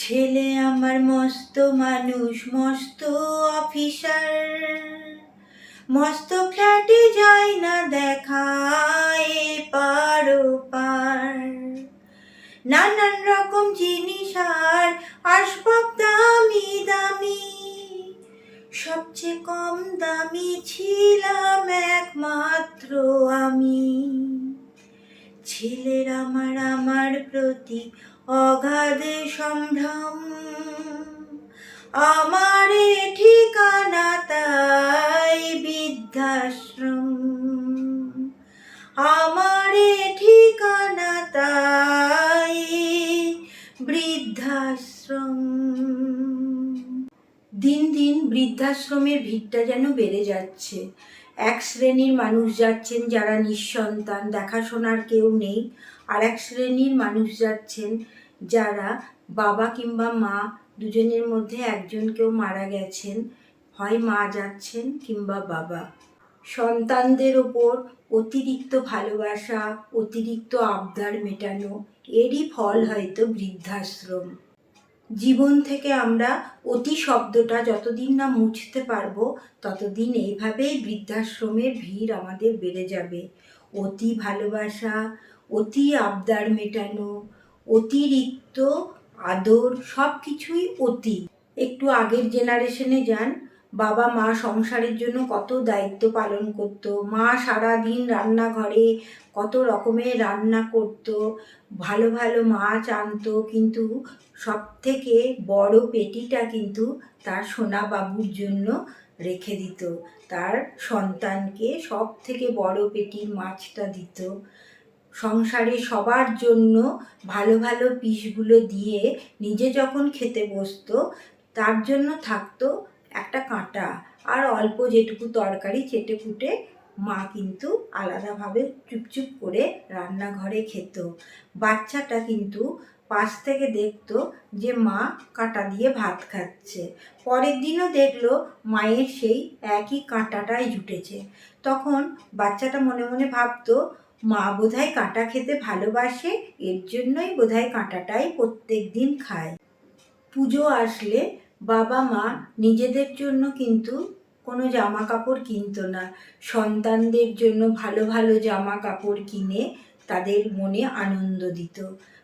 ছেলে আমার মস্ত মানুষ, মস্ত অফিসার। মস্ত ফ্ল্যাটে যায় না দেখায় পারো পার। নানান রকম জিনিস আর আসবাব দামি দামি। সবচেয়ে কম দামি ছিলাম একমাত্র আমি। ছেলের আমার আমার প্রতি অগাধে সম্ভ্রম। আমার ঠিকানা তাই বৃদ্ধাশ্রম। আমার ঠিকানা তাই বৃদ্ধাশ্রম। দিন দিন বৃদ্ধাশ্রমের ভিড়টা যেন বেড়ে যাচ্ছে। এক শ্রেণির মানুষ যাচ্ছেন যারা নিঃসন্তান, দেখাশোনার কেউ নেই। আর এক শ্রেণির মানুষ যাচ্ছেন যারা বাবা কিংবা মা দুজনের মধ্যে একজন কেউ মারা গেছেন, হয় মা যাচ্ছেন কিংবা বাবা। সন্তানদের ওপর অতিরিক্ত ভালোবাসা, অতিরিক্ত আবদার মেটানো, এরই ফল হয়তো বৃদ্ধাশ্রম। জীবন থেকে আমরা অতি শব্দটা যতদিন না মুছতে পারব, ততদিন এইভাবেই বৃদ্ধাশ্রমের ভিড় আমাদের বেড়ে যাবে। অতি ভালোবাসা, অতি আবদার মেটানো, অতিরিক্ত আদর সব কিছুই অতি। একটু আগের জেনারেশনে যান বাবা মা সংসারের জন্য কত দায়িত্ব পালন করত। মা সারা দিন রান্নাঘরে কত রকমের রান্না করত। ভালো ভালো মাছ আনতো, কিন্তু সব থেকে বড় পেটিটা কিন্তু তার সোনা বাবুর জন্য রেখে দিত। তার সন্তানকে সব থেকে বড় পেটির মাছটা দিত। সংসারে সবার জন্য ভালো ভালো পিসগুলো দিয়ে নিজে যখন খেতে বসতো, তার জন্য থাকতো একটা কাঁটা আর অল্প যেটুকু তরকারি চেটে ফুটে মা কিন্তু আলাদাভাবে চুপচুপ করে রান্নাঘরে খেত। বাচ্চাটা কিন্তু পাশ থেকে দেখতো যে মা কাঁটা দিয়ে ভাত খাচ্ছে। পরের দিনও দেখল মায়ের সেই একই কাঁটাটাই জুটেছে। তখন বাচ্চাটা মনে মনে ভাবতো, মা বোধহয় কাঁটা খেতে ভালোবাসে, এর জন্যই বোধহয় কাঁটাটাই প্রত্যেক দিন খায়। পুজো আসলে বাবা মা নিজেদের জন্য কিন্তু কোনো জামা কাপড় কিনতো না। সন্তানদের জন্য ভালো ভালো জামা কাপড় কিনে তাদের মনে আনন্দ দিত।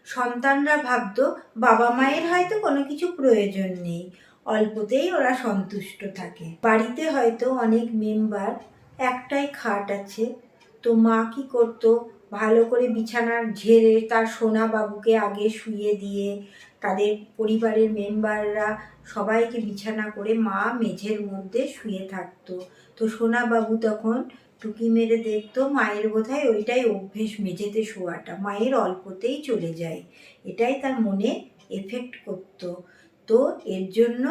সন্তানরা ভাবতো বাবা মায়ের হয়তো কোনো কিছু প্রয়োজন নেই। অল্পতেই ওরা সন্তুষ্ট থাকে। বাড়িতে হয়তো অনেক মেম্বার একটাই খাট আছে। তো মা কি করতো? ভালো করে বিছানার ঝেড়ে তার সোনা বাবুকে আগে শুয়ে দিয়ে তাদের পরিবারের মেম্বাররা সবাইকে বিছানা করে মা মেঝের মধ্যে শুয়ে থাকতো। তো সোনা বাবু তখন টুকি মেরে দেখতো, মায়ের বোধহয় ওইটাই অভ্যেস মেঝেতে শোয়াটা। মায়ের অল্পতেই চলে যায়। এটাই তার মনে এফেক্ট করতো। তো এর জন্য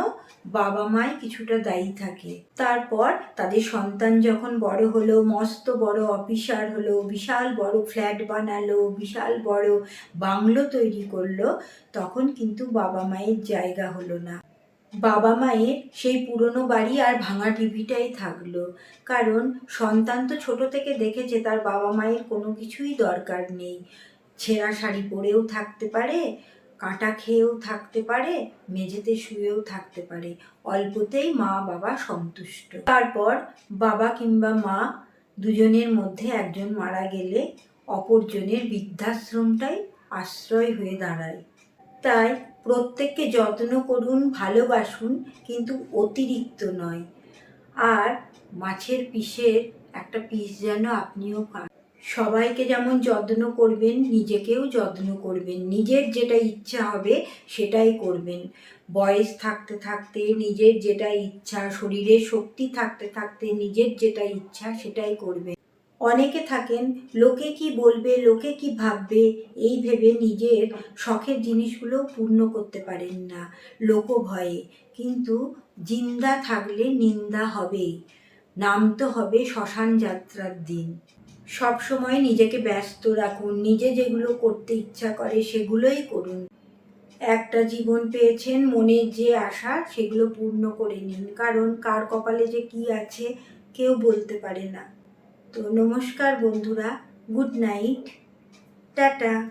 বাবা মাই কিছুটা দায়ী থাকে। তারপর তাদের সন্তান যখন বড় হলো, মস্ত বড় অফিসার হলো, বিশাল বড় ফ্ল্যাট বানালো, বিশাল বড় বাংলো তৈরি করল, তখন কিন্তু বাবা মায়ের জায়গা হলো না। বাবা মায়ের সেই পুরনো বাড়ি আর ভাঙা টিভিটাই থাকল। কারণ সন্তান তো ছোট থেকে দেখেছে, তার বাবা মায়ের কোনো কিছুই দরকার নেই। ছেঁড়া শাড়ি পরেও থাকতে পারে কাঁটা খেয়েও থাকতে পারে, মেঝেতে শুয়েও থাকতে পারে। অল্পতেই মা বাবা সন্তুষ্ট। তারপর বাবা কিংবা মা দুজনের মধ্যে একজন মারা গেলে অপরজনের বৃদ্ধাশ্রমটাই আশ্রয় হয়ে দাঁড়ায়। তাই প্রত্যেককে যত্ন করুন, ভালোবাসুন, কিন্তু অতিরিক্ত নয়। আর মাছের পিসের একটা পিস যেন আপনিও পান সবাইকে যেমন যত্ন করবেন, নিজেকেও যত্ন করবেন। নিজের যেটা ইচ্ছা হবে সেটাই করবেন। বয়স থাকতে থাকতে, নিজের যেটা ইচ্ছা শরীরে শক্তি থাকতে থাকতে নিজের যেটা ইচ্ছা সেটাই করবেন। অনেকে থাকেন, লোকে কি বলবে, লোকে কি ভাববে? এই ভেবে নিজের শখের জিনিসগুলো পূর্ণ করতে পারেন না লোক ভয়ে কিন্তু জিন্দা থাকলে নিন্দা হবেই। নামতে হবে শ্মশান যাত্রার দিন। সব সময় নিজেকে ব্যস্ত রাখুন, নিজে যেগুলো করতে ইচ্ছা করে সেগুলোই করুন। একটা জীবন পেয়েছেন মনের যে আশা, সেগুলো পূর্ণ করে নিন। কারণ কার কপালে যে কি আছে, কেউ বলতে পারে না। তো নমস্কার বন্ধুরা, গুড নাইট, টাটা।